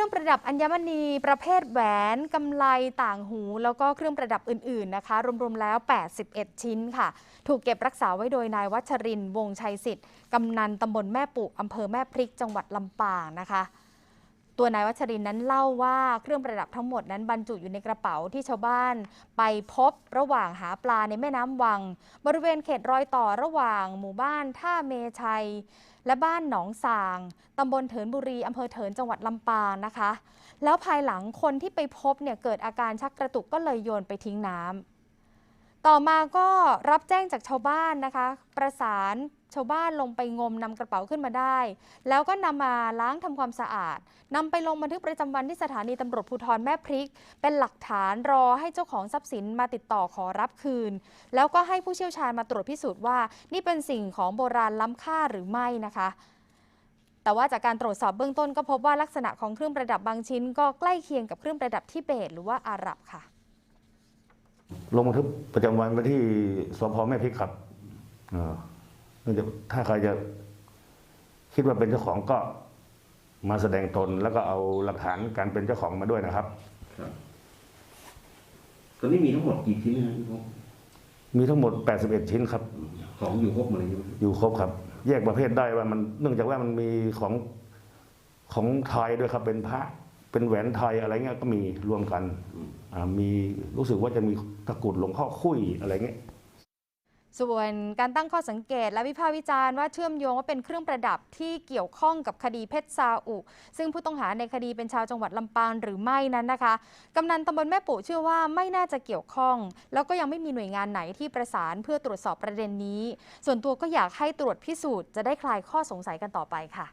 รื่องประดับอัญมณีประเภทแหวนกำไลต่างหู แล้วก็เครื่องประดับอื่นๆนะคะ รวมๆแล้ว 81 ชิ้นค่ะ ถูกเก็บรักษาไว้โดยนายวัชรินวงศ์ชัยสิทธิ์กำนันตำบลแม่ปุอำเภอแม่พริกจังหวัดลำปางนะคะ ตัวนายวัชรินนั้นเล่าว่าเครื่องประดับทั้งหมดนั้นบรรจุอยู่ในกระเป๋าที่ชาวบ้านไปพบระหว่างหาปลาในแม่น้ำวัง บริเวณเขตรอยต่อระหว่างหมู่บ้านท่าเมชัย และบ้านหนองสางตำบลเถินบุรีอำเภอเถินจังหวัดลำปางนะคะ แล้วภายหลังคนที่ไปพบเนี่ยเกิดอาการชักกระตุกก็เลยโยนไปทิ้งน้ำ ต่อมาก็รับแจ้งจากชาวบ้านนะคะ ประสานชาวบ้านลงไปงมนำกระเป๋าขึ้นมาได้ แล้วก็นำมาล้างทำความสะอาดนำไปลงบันทึกประจำวันที่สถานีตำรวจภูธรแม่พริก เป็นหลักฐานรอให้เจ้าของทรัพย์สินมาติดต่อขอรับคืน แล้วก็ให้ผู้เชี่ยวชาญมาตรวจพิสูจน์ว่า นี่เป็นสิ่งของโบราณล้ำค่าหรือไม่นะคะแต่ว่าจากการตรวจสอบเบื้องต้นก็พบว่าลักษณะของเครื่องประดับบางชิ้น ก็ใกล้เคียงกับเครื่องประดับทิเบตหรือว่าอาหรับค่ะ ลงบันทึกประจำวันไปที่สพแม่พริกครับเออเนื่องจากถ้าใครจะคิดว่าเป็นเจ้าของก็มาแสดงตนแล้วก็เอาหลักฐานการเป็นเจ้าของมาด้วยนะครับครับตอนนี้มีทั้งหมดกี่ชิ้นนะครับพี่พงศ์มีทั้งหมด 81 ชิ้นครับ ของอยู่ครบหมดเลยใช่ไหมอยู่ครบครับ แยกประเภทได้ว่ามันเนื่องจากว่ามันมีของของไทยด้วยครับเป็นพระ เป็นแหวนไทยอะไรเงี้ยก็มีรวมกันอ่ามีรู้สึกว่าจะมีตะกรุดหลวงพ่อคุยอะไรเงี้ยส่วนการตั้งข้อสังเกตและวิพากษ์วิจารณ์ว่าเชื่อมโยงว่าเป็นเครื่องประดับที่เกี่ยวข้องกับคดีเพชรซาอุ ซึ่งผู้ต้องหาในคดีเป็นชาวจังหวัดลำปางหรือไม่นั้นนะคะ กำนันตำบลแม่ปุเชื่อว่าไม่น่าจะเกี่ยวข้อง แล้วก็ยังไม่มีหน่วยงานไหนที่ประสานเพื่อตรวจสอบประเด็นนี้ ส่วนตัวก็อยากให้ตรวจพิสูจน์จะได้คลายข้อสงสัยกันต่อไปค่ะ